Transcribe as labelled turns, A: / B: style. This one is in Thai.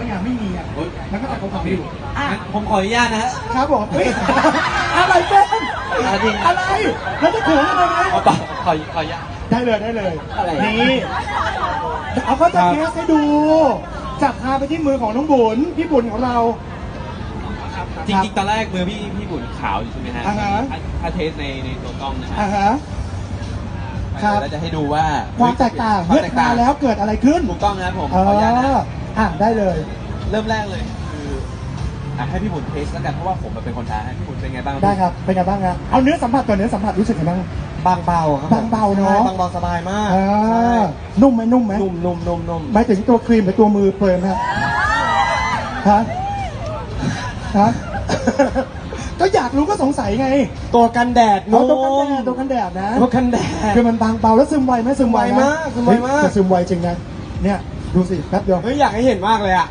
A: ก็ยังไม่มีอะแล้วก็แต่เขาทำอยู่อะ
B: งั้นผมขออนุญาตนะฮะ
A: ครับผมเฮ้ยอะไรเป็น
B: อะจริง
A: อะไรแล้วจะเขินอะไรไหม
B: เอาเปล่าขอขออนุญาต
A: ได้เลยได้เลย
B: อะไร
A: นี่เอาก็จะเทสให้ดูจับพาไปที่มือของน้องบุญพี่บุญของเรา
B: จริงๆตอนแรกมือพี่พี่บุญขาวอยู่ใช่ไหมฮะ
A: อ่าฮะ
B: ถ้าถ้าเทสในในตัวกล้องนะฮะ
A: อ่าฮะครับ
B: แล้วจะให้ดูว่า
A: ความแตกต่าง
B: ควา
A: เมื่
B: ม
A: อ
B: แตก
A: ทา
B: ต่าง
A: แล้วเกิดอะไรขึ้น
B: ถูกต้องนะครับผม
A: เอ
B: ขออนุญาตนะ
A: ออะได้เลย
B: เริ่มแรกเลยคืออะให้พี่บุญเทสแล้วกันเพราะว่าผมเป็นคนท้าให้พี่บุญเป็นไงบ้าง
A: ได้ครับเป็นไงบ้างครับเอาเนื้อสัมผัสก่อนเนื้อสัมผัสรู้สึกไงบ้าง
C: บางเบาครับ
A: บางเบาเนอะ
C: ใช่บางเบาสบายมาก
A: อ่
C: ใช่า
A: นุ่มไหมนุ่มไหม
C: นุ่มนุ่มนุ่มนุ่ม
A: หมายถึงตัวครีมหรือตัวมือเปลือยไหมฮะฮะฮะ ก็อยากรู้ก็สงสัยไง
C: ตัวกันแดด
A: เอา
C: นุ่ม
A: ตัวกันแดดตัวกันแดดนะ
C: ตัวกันแดด
A: คือมันบางเบาแล้วซึมไวไหมซึมไวไห
C: ไวมากซึมไวมาก
A: เฮ้ยแต่ซึมไวจริงนะเนี่ย ดูสิแป๊บเดียว
C: เฮ้ยอยากให้เห็นมากเลยอะ